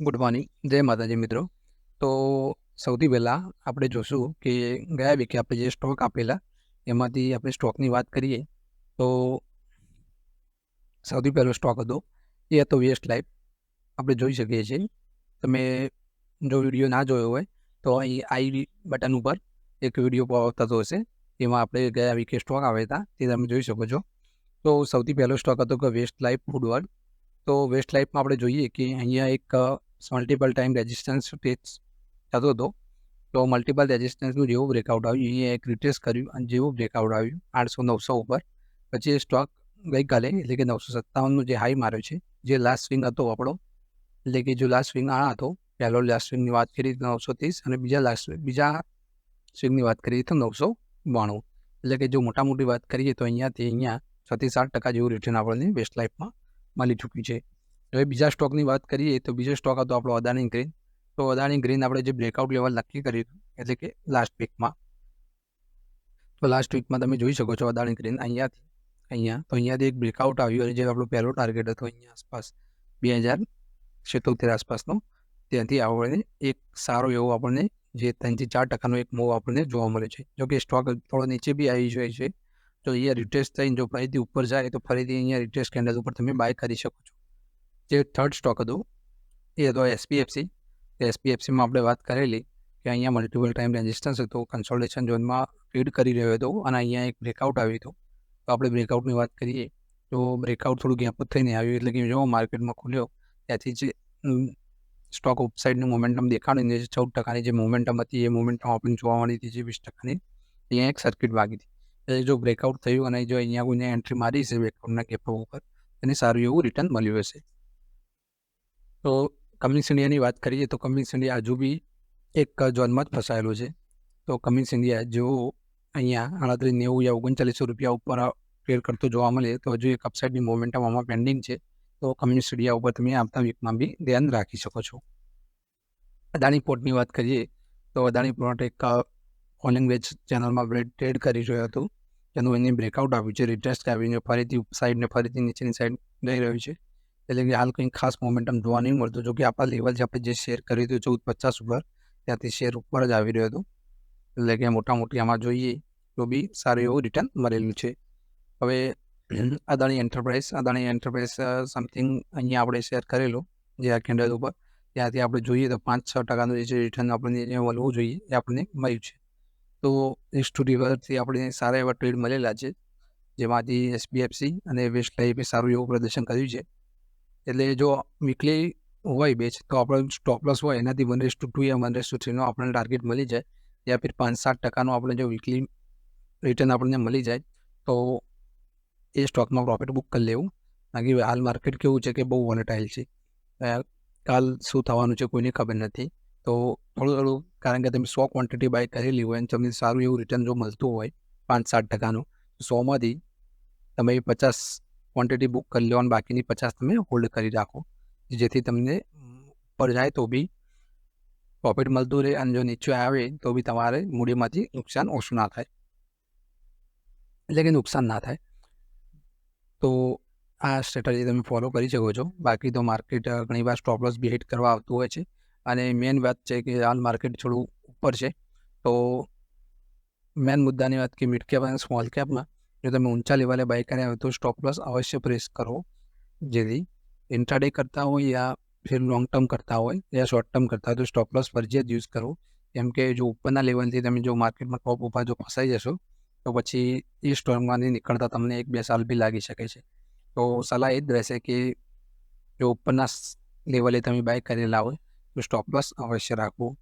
Good morning, જય માતાજી મિત્રો. તો સૌથી પહેલાં આપણે જોશું કે ગયા વીકે આપણે જે સ્ટોક આપેલા, એમાંથી આપણે સ્ટોકની વાત કરીએ, તો સૌથી પહેલો સ્ટોક હતો, એ હતો વેસ્ટ લાઈફ આપણે જોઈ શકીએ છીએ. તમે જો વીડિયો ના જોયો હોય, તો અહીં આઈ બટન ઉપર એક વીડિયો થતો હશે. એમાં આપણે ગયા વીકે સ્ટોક આવ્યા હતા, તે તમે જોઈ શકો છો. તો સૌથી પહેલો સ્ટોક હતો કે વેસ્ટ લાઈફ ફૂડ વર્લ્ડ તો વેસ્ટ લાઈફમાં આપણે જોઈએ કે અહીંયા એક મલ્ટિપલ ટાઈમ રેઝિસ્ટન્સ ટેસ્ટ થતો હતો. તો મલ્ટિપલ રેઝિસ્ટન્સનું જેવું બ્રેકઆઉટ આવ્યું એ એક રિટેસ્ટ કર્યું અને જેવું બ્રેકઆઉટ આવ્યું, આઠસો નવસો ઉપર. પછી એ સ્ટોક ગઈકાલે, એટલે કે નવસો સત્તાવનનું જે હાઈ માર્યો છે, જે લાસ્ટ સ્વિંગ હતો આપણો, એટલે કે જો લાસ્ટ સ્વિંગ આ હતો, પહેલો લાસ્ટ સ્વિંગની વાત કરી તો નવસો ત્રીસ અને બીજા લાસ્ટ બીજા સ્વિંગની વાત કરીએ તો નવસો બાણું. એટલે કે જો મોટા મોટી વાત કરીએ તો અહીંયાથી અહીંયા છથી સાત ટકા જેવું રિટર્ન આપણને વેસ્ટ લાઈફમાં મળી ચૂક્યું છે. હવે બીજા સ્ટોકની વાત કરીએ તો બીજો સ્ટોક હતો આપણો અદાણી ગ્રીન. તો અદાણી ગ્રીન આપણે જે બ્રેકઆઉટ લેવલ નક્કી કર્યું એટલે કે લાસ્ટ વીકમાં તો લાસ્ટ વીકમાં તમે જોઈ શકો છો અદાણી ગ્રીન અહીંયાથી, અહીંયા. તો અહીંયાથી એક બ્રેકઆઉટ આવ્યું અને જે આપણો પહેલો ટાર્ગેટ હતો અહીંયા આસપાસ બે હજાર સિત્તોતેર આસપાસનો. ત્યાંથી આપણને એક સારો એવો આપણને જે ત્રણથી ચાર ટકાનો એક મૂવ આપણને જોવા મળે છે. જો કે સ્ટોક થોડો નીચે બી આવી જાય છે. તો અહીંયા રિટેસ્ટ થઈને જો ફરીથી ઉપર જાય તો ફરીથી અહીંયા રિટેસ્ટ કેન્ડલ ઉપર તમે બાય કરી શકો છો. જે થર્ડ સ્ટોક હતો, એ હતો એસપીએફસી એસપીએફસીમાં આપણે વાત કરેલી કે અહીંયા મલ્ટિપલ ટાઈમ રેઝિસ્ટન્સ હતો કન્સોલ્ટેશન ઝોનમાં ટ્રેડ કરી રહ્યો હતો અને અહીંયા એક બ્રેકઆઉટ આવ્યું હતું તો આપણે બ્રેકઆઉટની વાત કરીએ, તો બ્રેકઆઉટ થોડું ગેપ થઈને આવ્યું, એટલે કે જો માર્કેટમાં ખુલ્યો, ત્યાંથી જે સ્ટોક ઓપસાઇડનું મોમેન્ટમ દેખાડીને જે ચૌદ ટકાની જે મોમેન્ટમ હતી, એ મોમેન્ટમ આપણને જોવા મળી હતી જે વીસ ટકાની, અહીંયા એક સર્કિટ વાગી હતી. જો બ્રેકઆઉટ થયું અને જો અહીંયા કોઈને એન્ટ્રી મારી છે બ્રેકઆઉટના ગેપ ઉપર, એને સારું એવું રિટર્ન મળ્યું હશે. તો કમિન્સ ઇન્ડિયાની વાત કરીએ તો કમિન્સ ઇન્ડિયા હજુ બી એક ઝોનમાં જ ફસાયેલો છે. તો કમિન્સ ઇન્ડિયા જો અહીંયા આડત્રીસ, નેવું યા ઓગણચાલીસો રૂપિયા ઉપર ટ્રેડ કરતો જોવા મળે તો હજુ એક અપસાઇડની મોમેન્ટમ આમાં પેન્ડિંગ છે. તો કમિન્સ ઇન્ડિયા ઉપર તમે આવતા વીકમાં બી ધ્યાન રાખી શકો છો. અદાણી પોર્ટની વાત કરીએ તો અદાણી પોર્ટ એક ઓલિંગ વેજ ચેનલમાં ટ્રેડ કરી રહ્યો હતો. જેનું એને બ્રેકઆઉટ આવ્યું છે. રિટેસ્ટ આવીને ફરીથી સાઈડને ફરીથી નીચેની સાઈડ જઈ રહ્યું છે. એટલે કે હાલ કંઈ ખાસ મોમેન્ટમ જોવા નહીં મળતું. જો કે આપણા લેવલ જે આપણે જે શેર કર્યું હતું ચૌદ પચાસ ઉપર, ત્યાંથી શેર ઉપર જ આવી રહ્યો હતો. એટલે કે મોટા મોટી આમાં જોઈએ તો બી સારું એવું રિટર્ન મળેલું છે. હવે Adani enterprise Adani enterprise something અહીંયા આપણે શેર કરેલું જે આ કેન્ડલ ઉપર. ત્યાંથી આપણે જોઈએ તો પાંચ છ ટકાનું જે રિટર્ન આપણને જે મળવું જોઈએ એ આપણને મળ્યું છે. તો નેક્સ્ટ ટુ રિવરથી આપણે સારા એવા ટ્રેડ મળેલા છે. જેમાંથી એસબીએફસી અને વેસ્ટ લાઈફે સારું એવું પ્રદર્શન કર્યું છે. એટલે જો વીકલી હોય બેચ તો આપણે સ્ટોપ લોસ હોય, એનાથી વન રેસ ટુ ટુ યા વન રેસ ટુ થ્રીનો આપણને ટાર્ગેટ મળી જાય. યા ફિર પાંચ સાત ટકાનો આપણે જો વીકલી રિટર્ન આપણને મળી જાય, તો એ સ્ટોકમાં પ્રોફિટ બુક કરી લેવું. બાકી હાલ માર્કેટ કેવું છે કે બહુ વોલેટાઇલ છે. કાલ શું થવાનું છે કોઈને ખબર નથી. તો થોડું થોડું, કારણ કે તમે સો ક્વોન્ટિટી બાય કરેલી હોય અને તમને સારું એવું રિટર્ન જો મળતું હોય પાંચ સાત ટકાનું સોમાંથી તમે પચાસ ક્વોન્ટિટી બુક કરી લો બાકીની પચાસ તમે હોલ્ડ કરી રાખો. જેથી તમને ઉપર જાય તો બી પ્રોફિટ મળતું રહે અને જો નીચે આવે તો બી તમારે મૂડીમાંથી નુકસાન ઓછું ના થાય. એટલે કે નુકસાન ના થાય. તો આ સ્ટ્રેટજી તમે ફોલો કરી શકો છો. બાકી તો માર્કેટ ઘણીવાર સ્ટોપ લોસ બી હિટ કરવા આવતું હોય છે. અને મેન વાત છે કે હાલ માર્કેટ થોડું ઉપર છે. તો મેન મુદ્દાની વાત કે મિડ કેપ અને સ્મોલ કેપમાં જો તમે ઊંચા લેવલે બાય કર્યા હોય તો સ્ટોપ લોસ અવશ્ય પ્રેસ કરો. જેથી ઇન્ટ્રાડે કરતા હોય યા ફિર લોંગ ટર્મ કરતા હોય યા શોર્ટ ટર્મ કરતા હોય તો સ્ટોપ લોસ ફરજિયાત યુઝ કરો. કેમ કે જો ઉપરના લેવલથી તમે જો માર્કેટમાં ટોપ ઉપર જો ફસાઈ જશો, તો પછી એ સ્ટોરમાંથી નીકળતા તમને એક બે સાલ બી લાગી શકે છે. તો સલાહ એ જ રહેશે કે જો ઉપરના લેવલે તમે બાય કરેલા હોય તો સ્ટોપ લોસ અવશ્ય રાખવું